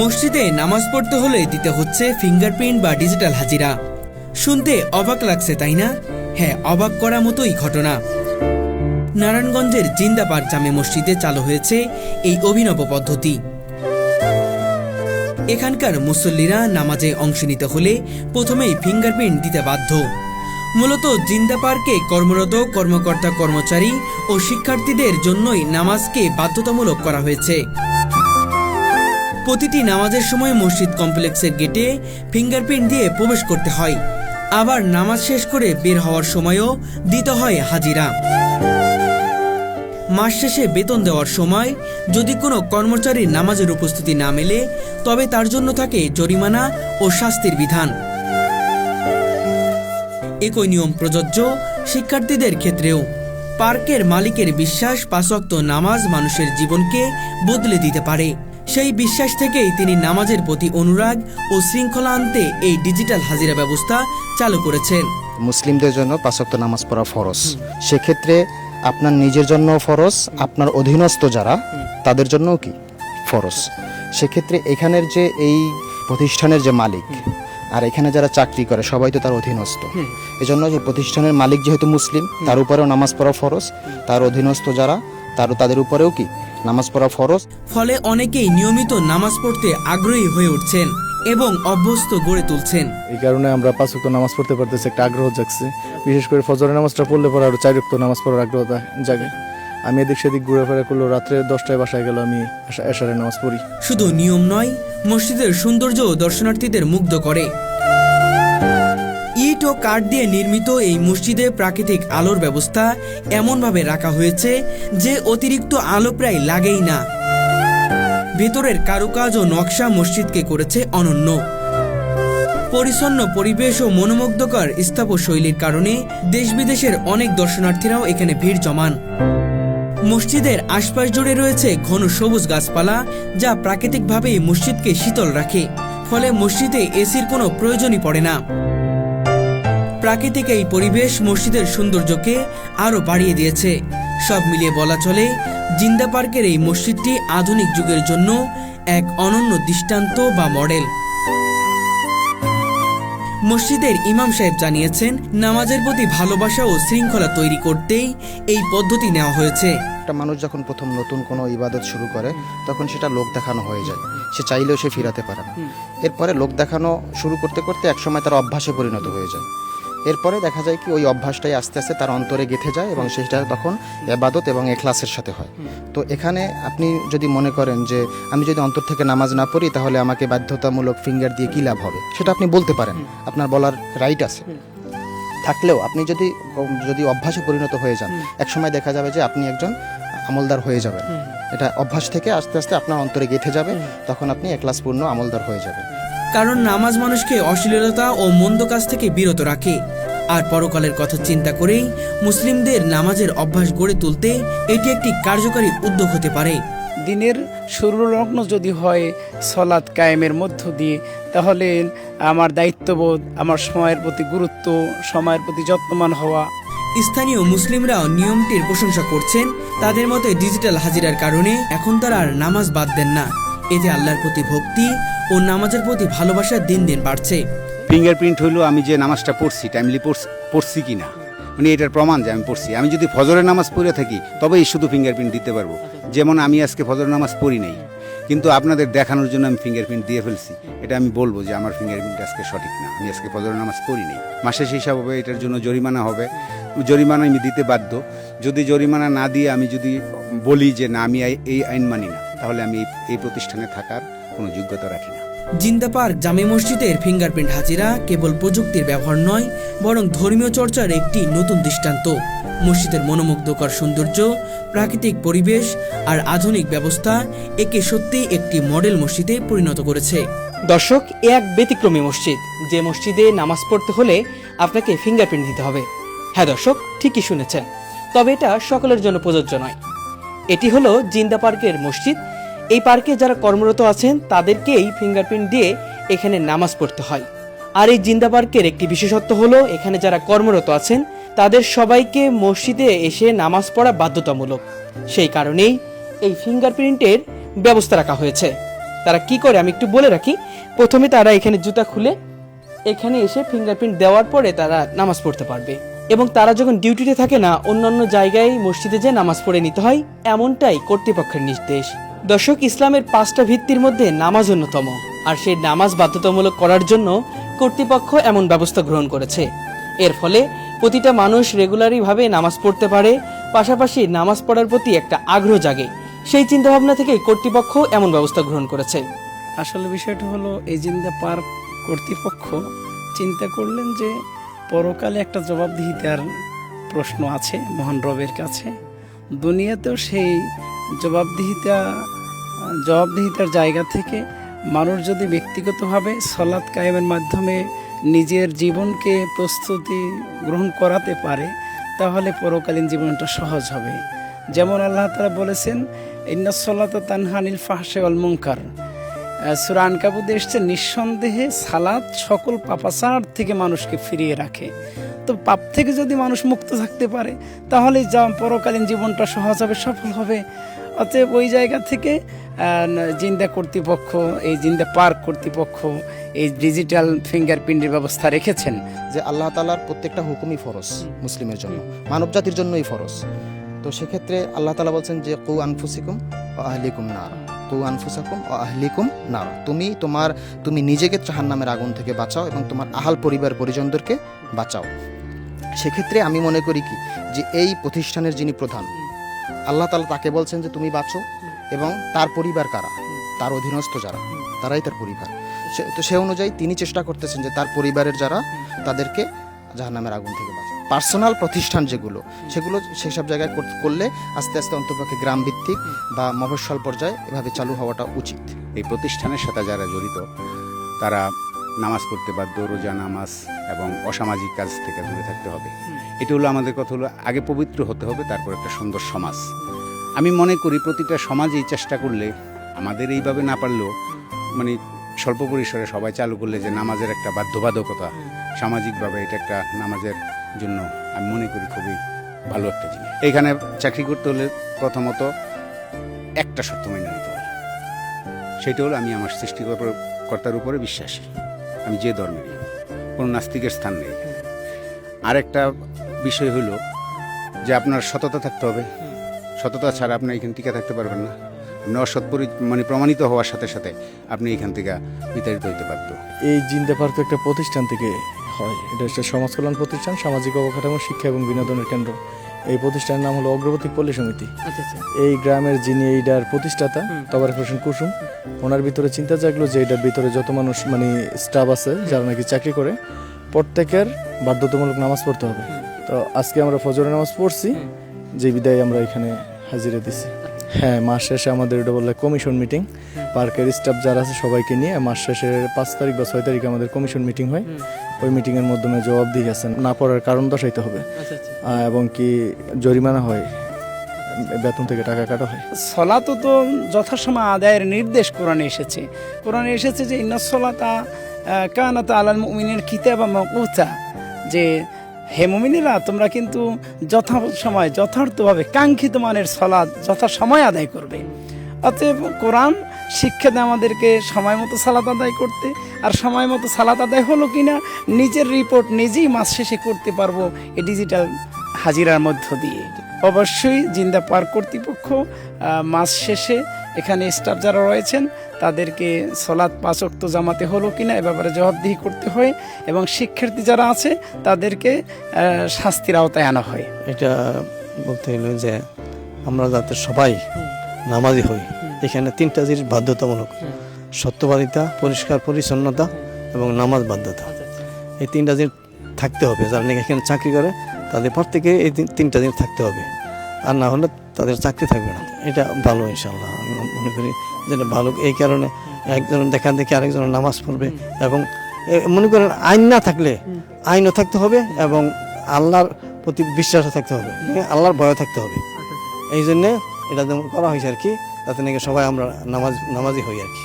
মসজিদে নামাজ পড়তে হলে দিতে হচ্ছে ফিঙ্গারপ্রিন্ট বা ডিজিটাল হাজিরা। শুনতে অবাক লাগছে, তাই না? হ্যাঁ অবাক করা মতোই ঘটনা। নারায়ণগঞ্জের জিন্দাবাগ জামে মসজিদে চালু হয়েছে এই অভিনব পদ্ধতি। এখানকার মুসল্লিরা নামাজে অংশ নিতে হলে প্রথমেই ফিঙ্গারপ্রিন্ট দিতে বাধ্য। মূলত জিন্দা পার্কে কর্মরত কর্মকর্তা কর্মচারী ও শিক্ষার্থীদের জন্যই নামাজকে বাধ্যতামূলক করা হয়েছে। প্রতিটি নামাজের সময় মসজিদ কমপ্লেক্সের গেটে ফিঙ্গারপ্রিন্ট দিয়ে প্রবেশ করতে হয়। আবার নামাজ শেষ করে বের হওয়ার সময়ও দিতে হয় হাজিরা। মাস শেষে বেতন দেওয়ার সময় যদি কোনো কর্মচারীর নামাজের উপস্থিতি না মেলে, তবে তার জন্য থাকে জরিমানা ও শাস্তির বিধান। একই নিয়ম প্রযোজ্য শিক্ষার্থীদের ক্ষেত্রেও। পার্কের মালিকের বিশ্বাস পাঁচক্ত নামাজ মানুষের জীবনকে বদলে দিতে পারে। সেই বিশ্বাস থেকেই তিনি নামাজের প্রতি অনুরাগ ও শৃঙ্খলা আনতে এই ডিজিটাল হাজিরা ব্যবস্থা চালু করেছেন। মুসলিমদের জন্য পাঁচক্ত নামাজ পড়া ফরজ। সেক্ষেত্রে আপনার নিজের জন্য ফরজ আপনার অধীনস্থ যারা তাদের জন্যও কি? ফরজ। সেক্ষেত্রে এখানের যে এই প্রতিষ্ঠানের যে মালিক আর এখানে যারা চাকরি করে সবাই তো তার অধীনস্থ। এজন্য যে প্রতিষ্ঠানের মালিক যেহেতু মুসলিম তার উপরেও নামাজ পড়া ফরজ তার অধীনস্থ যারা তার তাদের উপরেও কি? নামাজ পড়া ফরজ? ফলে অনেকেই নিয়মিত নামাজ পড়তে আগ্রহী হয়ে উঠছেন এবং অভ্যস্ত গড়ে তুলছেন। এই কারণে আমরা পাঁচ ওয়াক্ত নামাজ পড়তে পারতেছি একটা আগ্রহ জাগছে। বিশেষ করে ফজরের নামাজটা পড়লে পরে আরও চার ওয়াক্ত নামাজ পড়ার আগ্রহ জাগে। আমি এদিক সেদিক ঘুরে ফেরা করলেও রাত্রে দশটায় বাসায় গেল আমি এশারের নামাজ পড়ি। শুধু নিয়ম নয় মসজিদের সৌন্দর্য দর্শনার্থীদের মুগ্ধ করে। ইট ও কাঠ দিয়ে নির্মিত এই মসজিদে প্রাকৃতিক আলোর ব্যবস্থা এমনভাবে রাখা হয়েছে যে অতিরিক্ত আলো প্রায় লাগেই না। ভেতরের কারুকাজ ও নকশা মসজিদকে করেছে অনন্য। পরিচ্ছন্ন পরিবেশ ও মনোমুগ্ধকর স্থাপত্যশৈলীর কারণে দেশ বিদেশের অনেক দর্শনার্থীরাও এখানে ভিড় জমান। মসজিদের আশপাশ জুড়ে রয়েছে ঘন সবুজ গাছপালা, যা প্রাকৃতিকভাবেই মসজিদকে শীতল রাখে। ফলে মসজিদে এসির কোনো প্রয়োজনই পড়ে না। প্রাকৃতিক এই পরিবেশ মসজিদের সৌন্দর্যকে আরও বাড়িয়ে দিয়েছে। সব মিলিয়ে বলা চলে জিন্দা পার্কের এই মসজিদটি আধুনিক যুগের জন্য এক অনন্য দৃষ্টান্ত বা মডেল। মসজিদের ইমাম সাহেব জানিয়েছেন নামাজের প্রতি ভালোবাসা ও শৃঙ্খলা তৈরি করতেই এই পদ্ধতি নেওয়া হয়েছে। একটা মানুষ যখন প্রথম নতুন কোনো ইবাদত শুরু করে তখন সেটা লোক দেখানো হয়ে যায়। সে চাইলেও সে ফিরাতে পারে না। এরপরে লোক দেখানো শুরু করতে করতে একসময় তার অভ্যাসে পরিণত হয়ে যায়। এরপরে দেখা যায় কি ওই অভ্যাসটাই আস্তে আস্তে তার অন্তরে গেঁথে যায় এবং সেটা তখন এবাদত এবং এখলাসের সাথে হয়। তো এখানে আপনি যদি মনে করেন যে আমি যদি অন্তর থেকে নামাজ না পড়ি তাহলে আমাকে বাধ্যতামূলক ফিঙ্গার দিয়ে কী লাভ হবে? সেটা আপনি বলতে পারেন। আপনার বলার রাইট আছে। থাকলেও আপনি যদি যদি অভ্যাসে পরিণত হয়ে যান একসময় দেখা যাবে যে আপনি একজন আমলদার হয়ে যাবেন। এটা অভ্যাস থেকে আস্তে আস্তে আপনার অন্তরে গেঁথে যাবে তখন আপনি একলাসপূর্ণ আমলদার হয়ে যাবেন। কারণ নামাজ মানুষকে অশ্লীলতা ও মন্দ কাজ থেকে বিরত রাখে। আর পরকালের কথা চিন্তা করেই মুসলিমদের নামাজের অভ্যাস গড়ে তুলতে এটি একটি কার্যকারী উদ্যোগ হতে পারে। দিনের শুরু লগ্ন যদি হয় সলাৎ কায়েমের মধ্য দিয়ে তাহলে আমার দায়িত্ববোধ আমার সময়ের প্রতি গুরুত্ব সময়ের প্রতি যত্নমান হওয়া। স্থানীয় মুসলিমরাও নিয়মটির প্রশংসা করছেন তাদের মতে ডিজিটাল হাজিরার কারণে এখন তারা আর নামাজ বাদ দেন না। এতে আল্লাহর প্রতি ভক্তি ও নামাজের প্রতি ভালোবাসা দিন দিন বাড়ছে। ফিঙ্গারপ্রিন্ট হলো আমি যে নামাজটা পড়ছি টাইমলি পড়ছি কি না মানে এটার প্রমাণ যে আমি পড়ছি। আমি যদি ফজরের নামাজ পড়ে থাকি, তবেই শুধু ফিঙ্গারপ্রিন্ট দিতে পারব। যেমন আমি আজকে ফজরের নামাজ পড়ি নাই। কিন্তু আপনাদের দেখানোর জন্য আমি ফিঙ্গারপ্রিন্ট দিয়ে ফেলছি। এটা আমি বলব যে আমার ফিঙ্গারপ্রিন্ট আজকে সঠিক না। আমি আজকে ফজরের নামাজ পড়ি নাই। মাসের হিসাব হবে, এটার জন্য জরিমানা হবে। জরিমানা আমি দিতে বাধ্য। যদি জরিমানা না দিয়ে আমি যদি বলি যে না, আমি এই আইন মানি না তাহলে আমি এই- প্রতিষ্ঠানে থাকার কোনো যোগ্যতা রাখি না। জিন্দা পার্ক জামে মসজিদের ফিঙ্গারপ্রিন্ট হাজিরা কেবল প্রযুক্তির ব্যবহার নয় বরং ধর্মীয় চর্চার একটি নতুন দৃষ্টান্ত। মসজিদের মনোমুগ্ধকর সৌন্দর্য প্রাকৃতিক পরিবেশ আর আধুনিক ব্যবস্থা একে সত্যি একটি মডেল মসজিদে পরিণত করেছে। দর্শক এ এক ব্যতিক্রমী মসজিদ যে মসজিদে নামাজ পড়তে হলে আপনাকে ফিঙ্গারপ্রিন্ট দিতে হবে। হ্যাঁ দর্শক ঠিকই শুনেছেন। তবে এটা সকলের জন্য প্রযোজ্য নয়। এটি হলো জিন্দা পার্কের মসজিদ। এই পার্কে যারা কর্মরত আছেন, তাদেরকেই ফিঙ্গারপ্রিন্ট দিয়ে এখানে নামাজ পড়তে হয়। আর এই জিন্দা পার্কের একটি বিশেষত্ব হলো, এখানে যারা কর্মরত আছেন, তাদের সবাইকে মসজিদে এসে নামাজ পড়া বাধ্যতামূলক। সেই কারণেই এই ফিঙ্গারপ্রিন্টের ব্যবস্থা রাখা হয়েছে। তারা কি করে আমি একটু বলে রাখি। প্রথমে তারা এখানে জুতা খুলে, এখানে এসে ফিঙ্গারপ্রিন্ট দেওয়ার পরে তারা নামাজ পড়তে পারবে। এবং তারা যখন ডিউটিতে থাকে না, অন্যান্য জায়গায় মসজিদে যে নামাজ পড়ে নিতে হয়, এমনটাই কর্তৃপক্ষের নির্দেশ। দর্শক, ইসলামের পাঁচটা ভিত্তির মধ্যে নামাজ অন্যতম, আর সেই নামাজ বাধ্যতামূলক করার জন্য কর্তৃপক্ষ এমন ব্যবস্থা গ্রহণ করেছে। এর ফলে প্রতিটা মানুষ রেগুলারই ভাবে নামাজ পড়তে পারে, পাশাপাশি নামাজ পড়ার প্রতি একটা আগ্রহ জাগে। সেই চিন্তাভাবনা থেকে কর্তৃপক্ষ এমন ব্যবস্থা গ্রহণ করেছে। আসলে বিষয়টা হলো, এই পার্ক কর্তৃপক্ষ চিন্তা করলেন যে পরকালে একটা জবাবদিহিতার প্রশ্ন আছে, মহান রবের কাছে। দুনিয়াতেও সেই জবাবদিহিতা, জবাবদিহিতার জায়গা থেকে মানুষ যদি ব্যক্তিগতভাবে সলাৎ কায়েমের মাধ্যমে নিজের জীবনকে প্রস্তুতি গ্রহণ করাতে পারে, তাহলে পরকালীন জীবনটা সহজ হবে। যেমন আল্লাহ তালা বলেছেন ইন্নাসল্লাত তানহানিল ফাহসে অল সুরান কাবুদে এসছে, নিঃসন্দেহে সালাদ সকল পাপাচার থেকে মানুষকে ফিরিয়ে রাখে। তো পাপ থেকে যদি মানুষ মুক্ত থাকতে পারে তাহলে যা পরকালীন জীবনটা সহজ হবে, সফল হবে। অতএব ওই জায়গা থেকে জিন্দা কর্তৃপক্ষ, এই জিন্দা পার্ক কর্তৃপক্ষ, এই ডিজিটাল ফিঙ্গারপ্রিন্টের ব্যবস্থা রেখেছেন। যে আল্লাহ তালার প্রত্যেকটা হুকুমই ফরজ মুসলিমের জন্য মানব জাতির জন্যই ফরজ। তো সেক্ষেত্রে আল্লাহ তালা বলছেন যে কু আনফুসিকুম আহলিকুম নার। কু আনফুসাকুম ও আহলিকুম নার। তুমি তোমার, তুমি নিজেকে জাহান্নামের আগুন থেকে বাঁচাও এবং তোমার আহাল পরিবার পরিজনদেরকে বাঁচাও। সেক্ষেত্রে আমি মনে করি কি? যে এই প্রতিষ্ঠানের যিনি প্রধান, আল্লাহ তালা তাকে বলছেন যে তুমি বাঁচো এবং তার পরিবার কারা? তার অধীনস্থ যারা, তারাই তার পরিবার। সে- তো সে অনুযায়ী তিনি চেষ্টা করতেছেন যে তার পরিবারের যারা, তাদেরকে জাহান্নামের আগুন থেকে বাঁচায় পার্সোনাল প্রতিষ্ঠান যেগুলো সেগুলো সেসব জায়গায় কর- করলে আস্তে আস্তে অন্তপক্ষে গ্রাম ভিত্তিক বা মফস্বল পর্যায়ে এভাবে চালু হওয়াটা উচিত। এই প্রতিষ্ঠানের সাথে যারা জড়িত তারা নামাজ পড়তে বাধ্য রোজা নামাজ এবং অসামাজিক কাজ থেকে দূরে থাকতে হবে। এটা হলো আমাদের কথা হলো আগে পবিত্র হতে হবে তারপর একটা সুন্দর সমাজ। আমি মনে করি প্রতিটা সমাজেই চেষ্টা করলে আমাদের এইভাবে না পারলেও মানে স্বল্প পরিসরে সবাই চালু করলে যে নামাজের একটা বাধ্যবাধকতা সামাজিকভাবে এটা একটা নামাজের জন্য আমি মনে করি খুবই ভালো একটা জিনিস। এখানে চাকরি করতে হলে প্রথমত একটা শর্ত মেনে নিতে হবে। সেটা হলো আমি আমার সৃষ্টিকর্তার উপরে বিশ্বাসী। আমি যে ধর্মেরই কোনো নাস্তিকের স্থান নেই। আরেকটা বিষয় হলো যে আপনার সততা থাকতে হবে। সততা ছাড়া আপনি এখান টিকে থাকতে পারবেন না। আপনি অসৎ মানে প্রমাণিত হওয়ার সাথে সাথে আপনি এখান থেকে বিতাড়িত হইতে বাধ্য। এই জিন্দা পার্ক একটা প্রতিষ্ঠান থেকে হয়। এটা হচ্ছে সমাজ কল্যাণ প্রতিষ্ঠান সামাজিক অবকাঠামো শিক্ষা এবং বিনোদনের কেন্দ্র। এই প্রতিষ্ঠানের নাম হলো অগ্রগতি পল্লী সমিতি। আচ্ছা আচ্ছা। এই গ্রামের যিনি এইটার প্রতিষ্ঠাতা হুম। তবারক হোসেন কুসুম ওনার ভিতরে চিন্তা জাগলো যে এটার ভিতরে যত মানুষ মানে স্টাফ আছে যারা নাকি চাকরি করে প্রত্যেকের বাধ্যতামূলক নামাজ পড়তে হবে। তো আজকে আমরা ফজরের নামাজ পড়ছি যে বিদায় আমরা এখানে হাজিরা দিছি। হ্যাঁ মাস শেষে আমাদের এটা বললে কমিশন মিটিং পার্কের স্টাফ যারা আছে সবাইকে নিয়ে মাস শেষের পাঁচ তারিখ বা ছয় তারিখে আমাদের কমিশন মিটিং হয়। ওই মিটিং এর মাধ্যমে জবাব দিয়ে গেছেন। না পড়ার কারণ দর্শাইতে হবে। আচ্ছা আচ্ছা। এবং কি জরিমানা হয় বেতন থেকে টাকা কাটা হয়। সলাত তো যথাসময় আদায়ের নির্দেশ কোরআনে এসেছে। কোরআনে এসেছে যে ইন্নসলাতা কানাত আলাল মুমিনের কিতাবা মকুতা যে হে মুমিনেরা তোমরা কিন্তু যথা সময় যথার্থভাবে কাঙ্ক্ষিত মানের সলাদ যথা সময় আদায় করবে। অতএব কোরআন শিক্ষা দেয় আমাদেরকে, সময় মতো সালাত আদায় করতে। আর সময় মতো সালাত আদায় হলো কিনা, নিজের রিপোর্ট নিজেই মাস শেষে করতে পারব এই ডিজিটাল হাজিরার মধ্য দিয়ে। অবশ্যই জিন্দা পার্ক কর্তৃপক্ষ মাস শেষে এখানে স্টাফ যারা রয়েছেন, তাদেরকে সলাৎ পাঁচক্ত জামাতে হলো কিনা এ ব্যাপারে জবাবদিহি করতে হয় এবং শিক্ষার্থী যারা আছে, তাদেরকে শাস্তির আওতায় আনা হয়। এটা বলতে হলো যে আমরা যাতে সবাই নামাজি হই। এখানে তিনটা জিনিস বাধ্যতামূলক। সত্যবাদিতা, পরিষ্কার পরিচ্ছন্নতা এবং নামাজ বাধ্যতা। এই তিনটা জিনিস থাকতে হবে। যারা নাকি এখানে চাকরি করে, তাদের প্রত্যেকে এই তিন- তিনটা জিনিস থাকতে হবে। আর না হলে তাদের চাকরি থাকবে না। এটা ভালো ইনশাল্লাহ আমি মনে করি যেটা ভালো এই কারণে একজন দেখা দেখে আরেকজন নামাজ পড়বে এবং মনে করেন আইন না থাকলে আইনও থাকতে হবে এবং আল্লাহর প্রতি বিশ্বাসও থাকতে হবে। আল্লাহর ভয় থাকতে হবে। এই জন্যে এটা যেমন করা হয়েছে আর কি, তাতে নাকি সবাই আমরা নামাজ নামাজি হই আর কি।